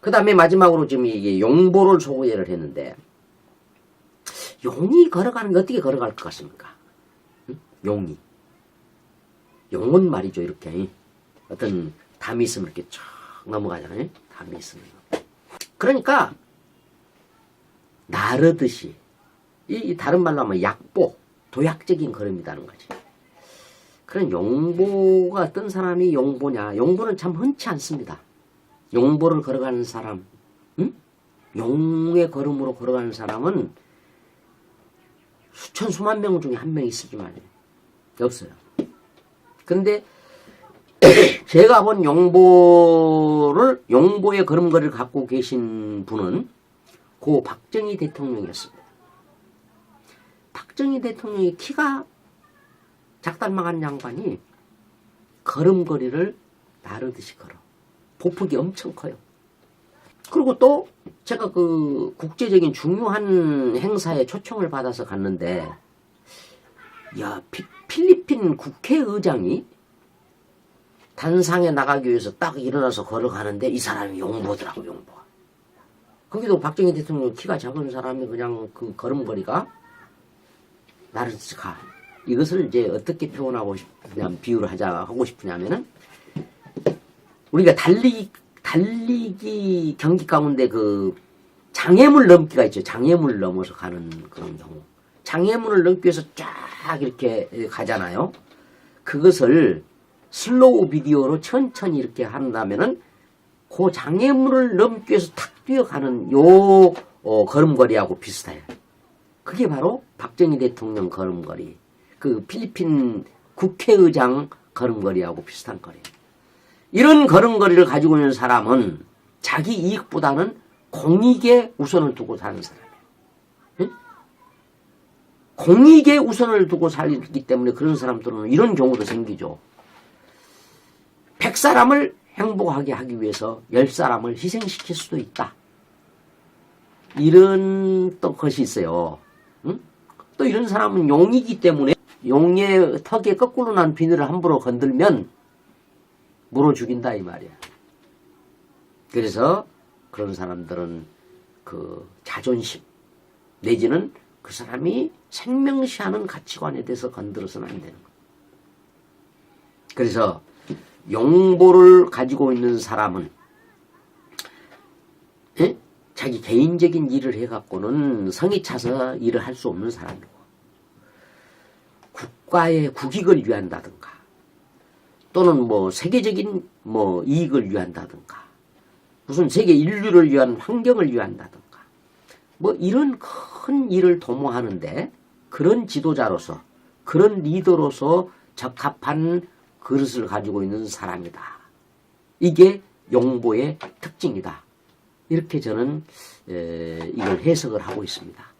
그 다음에 마지막으로 지금 이게 용보를 소개를 했는데, 용이 걸어가는 게 어떻게 걸어갈 것 같습니까? 응? 용이. 용은 말이죠, 이렇게. 어떤 담이 있으면 이렇게 쫙 넘어가잖아요. 담이 있으면. 그러니까, 나르듯이, 이, 이 다른 말로 하면 약보, 도약적인 걸음이라는 거지. 그런 용보가 어떤 사람이 용보냐? 용보는 참 흔치 않습니다. 용보를 걸어가는 사람, 응? 용의 걸음으로 걸어가는 사람은 수천 수만 명 중에 한 명 있을지만 없어요. 그런데 제가 본 용보를 용보의 걸음걸이를 갖고 계신 분은 고 박정희 대통령이었습니다. 박정희 대통령의 키가 작달망한 양반이 걸음걸이를 나르듯이 걸어. 보폭이 엄청 커요. 그리고 또 제가 그 국제적인 중요한 행사에 초청을 받아서 갔는데 야 피- 필리핀 국회의장이 단상에 나가기 위해서 딱 일어나서 걸어가는데 이 사람이 용보더라고 용보. 거기도 박정희 대통령 키가 작은 사람이 그냥 그 걸음걸이가 나를 가. 이것을 이제 어떻게 표현하고 싶냐면 비유를 하자 하고 싶으냐면은 우리가 달리기 달리기 경기 가운데 그 장애물 넘기가 있죠. 장애물 넘어서 가는 그런 경우. 장애물을 넘기 위해서 쫙 이렇게 가잖아요. 그것을 슬로우 비디오로 천천히 이렇게 한다면은 그 장애물을 넘기 위해서 탁 뛰어가는 요 어, 걸음걸이하고 비슷해요. 그게 바로 박정희 대통령 걸음걸이, 그 필리핀 국회의장 걸음걸이하고 비슷한 거리예요. 이런 걸음걸이를 가지고 있는 사람은 자기 이익보다는 공익에 우선을 두고 사는 사람이에요. 응? 공익에 우선을 두고 살기 때문에 그런 사람들은 이런 경우도 생기죠. 백 사람을 행복하게 하기 위해서 열 사람을 희생시킬 수도 있다. 이런 또 것이 있어요. 응? 또 이런 사람은 용이기 때문에 용의 턱에 거꾸로 난 비늘을 함부로 건들면 물어 죽인다 이 말이야. 그래서 그런 사람들은 그 자존심 내지는 그 사람이 생명시하는 가치관에 대해서 건드려서는 안 되는 거야. 그래서 용보를 가지고 있는 사람은 예? 자기 개인적인 일을 해갖고는 성이 차서 일을 할 수 없는 사람이고 국가의 국익을 위한다든가 또는 뭐 세계적인 뭐 이익을 위한다든가 무슨 세계 인류를 위한 환경을 위한다든가 뭐 이런 큰 일을 도모하는데 그런 지도자로서 그런 리더로서 적합한 그릇을 가지고 있는 사람이다. 이게 용보의 특징이다. 이렇게 저는 에, 이걸 해석을 하고 있습니다.